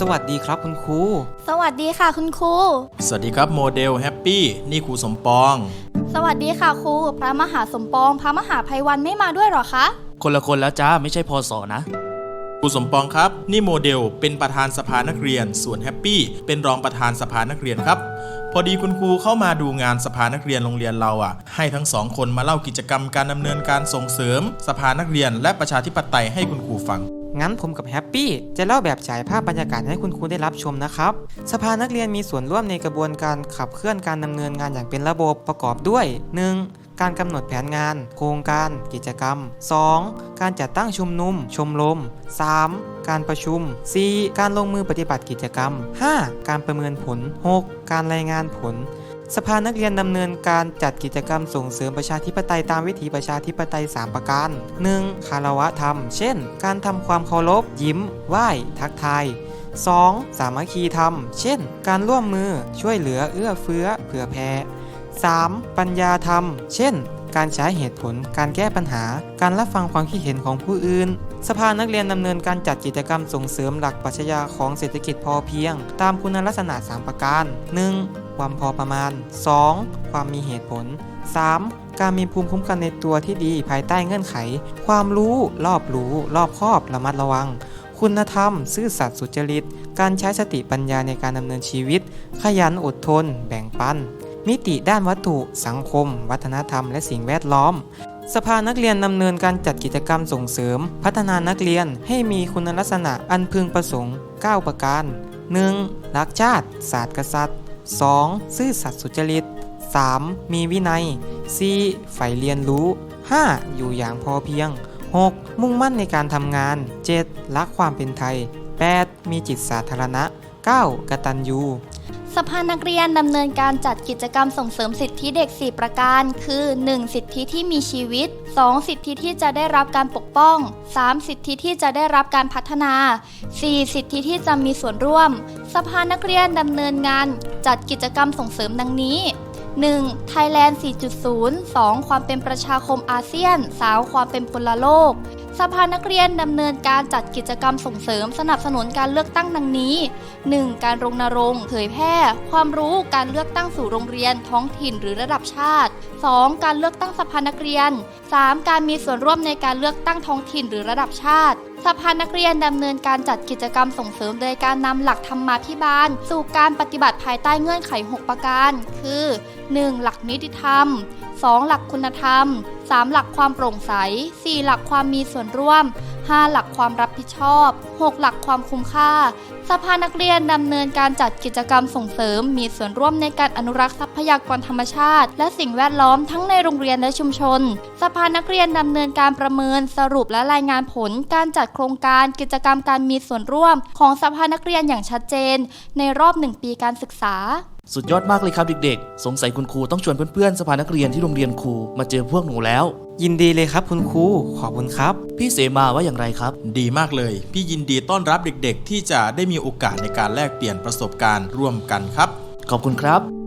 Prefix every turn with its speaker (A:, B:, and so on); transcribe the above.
A: สวัสดีครับคุณครู
B: สวัสดีค่ะคุณครู
C: สวัสดีครับโมเดลแฮปปี้นี่ครูสมปอง
B: สวัสดีค่ะครู พระมหาสมปอง พระมหาภัยวันไม่มาด้วยเหรอคะ
A: คนละคนแล้วจ้าไม่ใช่พอสอนะ
C: ครูสมปองครับ นี่โมเดลเป็นประธานสภานักเรียน ส่วนแฮปปี้เป็นรองประธานสภานักเรียนครับ พอดีคุณครูเข้ามาดูงานสภานักเรียนโรงเรียนเราอะ ให้ทั้งสองคนมาเล่ากิจกรรมการดำเนินการส่งเสริม สภานักเรียนและประชาธิปไตยให้คุณครูฟัง
D: งั้นผมกับแฮปปี้จะเล่าแบบฉายภาพบรรยากาศให้คุณครูได้รับชมนะครับ สภานักเรียนมีส่วนร่วมในกระบวนการขับเคลื่อนการดำเนินงานอย่างเป็นระบบประกอบด้วย 1. การกำหนดแผนงาน โครงการ กิจกรรม 2. การจัดตั้งชุมนุม ชมรม 3. การประชุม 4. การลงมือปฏิบัติกิจกรรม 5. การประเมินผล 6. การรายงานผล สภานักเรียนดำเนินการจัดกิจกรรมส่งเสริมประชาธิปไตยตามวิถีประชาธิปไตย 3 ประการ 1. คารวะธรรม เช่น การทำความเคารพ ยิ้ม ไหว้ ทักทาย 2. สามัคคีธรรม เช่น การร่วมมือ ช่วยเหลือ เอื้อเฟื้อ เผื่อแผ่ 3. ปัญญาธรรม เช่น การใช้เหตุผล การแก้ปัญหา การรับฟังความคิดเห็นของผู้อื่น สภานักเรียนดำเนินการจัดกิจกรรมส่งเสริมหลักปรัชญาของเศรษฐกิจพอเพียง ตามคุณลักษณะ 3 ประการ 1. ความพอประมาณ 2. ความมีเหตุผล 3. การมีภูมิคุ้มกันในตัวที่ดีภายใต้เงื่อนไข ความรู้รอบรู้ รอบคอบระมัดระวัง คุณธรรม ซื่อสัตย์สุจริต การใช้สติปัญญาในการดำเนินชีวิต ขยันอดทน แบ่งปัน มิติด้านวัตถุ สังคม วัฒนธรรม และสิ่งแวดล้อมสภานักเรียนดำเนินการจัดกิจกรรมส่งเสริม พัฒนานักเรียนให้มีคุณลักษณะอันพึงประสงค์ 9 ประการ 1. รักชาติ ศาสตร์กษัตริย์ 2. ซื่อสัตย์สุจริต 3. มีวินัย 4. ใฝ่เรียนรู้ 5. อยู่อย่างพอเพียง 6. มุ่งมั่นในการทำงาน 7. รักความเป็นไทย 8. มีจิตสาธารณะ 9. กตัญญู
B: สภานักเรียนดำเนินการจัดกิจกรรมส่งเสริมสิทธิเด็ก 4 ประการ คือ 1. สิทธิที่มีชีวิต 2. สิทธิที่จะได้รับการปกป้อง 3. สิทธิที่จะได้รับการพัฒนา 4. สิทธิที่จะมีส่วนร่วม สภานักเรียนดำเนินงาน จัดกิจกรรมส่งเสริมดังนี้ 1. Thailand 4.0 2. ความเป็นประชาคมอาเซียน 3. ความเป็นพลโลก สภานักเรียนดำเนินการจัดกิจกรรมส่งเสริมสนับสนุนการเลือกตั้งดังนี้ 1. การรณรงค์เผยแพร่ ความรู้การเลือกตั้งสู่โรงเรียนท้องถิ่นหรือระดับชาติ 2. การเลือกตั้งสภานักเรียน 3. การมีส่วนร่วมในการเลือกตั้งท้องถิ่นหรือระดับชาติสภานักเรียนดำเนินการจัดกิจกรรมส่งเสริมโดยการนำหลักธรรมาภิบาล สู่การปฏิบัติภายใต้เงื่อนไข 6 ประการ คือ 1. หลักนิติธรรม 2. หลักคุณธรรม 3. หลักความโปร่งใส 4. หลักความมีส่วนร่วม 5. หลักความรับผิดชอบ 6. หลักความคุ้มค่า สภานักเรียนดำเนินการจัดกิจกรรมส่งเสริม มีส่วนร่วมในการอนุรักษ์ทรัพยากรธรรมชาติ และสิ่งแวดล้อมทั้งในโรงเรียนและชุมชน สภานักเรียนดำเนินการประเมินสรุปและรายงานผล การจัดโครงการกิจกรรมการมีส่วนร่วม ของสภานักเรียนอย่างชัดเจน ในรอบหนึ่งปีการศึกษา
E: สุดยอดมากเลยครับเด็กๆ สงสัยคุณครูต้องชวนเพื่อนๆ สภานักเรียนที่โรงเรียนครูมาเจอพวกหนูแล้ว
D: ยินดีเลยครับคุณครู ขอบคุณครับ
E: พี่เสมาว่าอย่างไรครับ
C: ดีมากเลย พี่ยินดีต้อนรับเด็กๆ ที่จะได้มีโอกาสในการแลกเปลี่ยนประสบการณ์ร่วมกันครับ
E: ขอบคุณครับ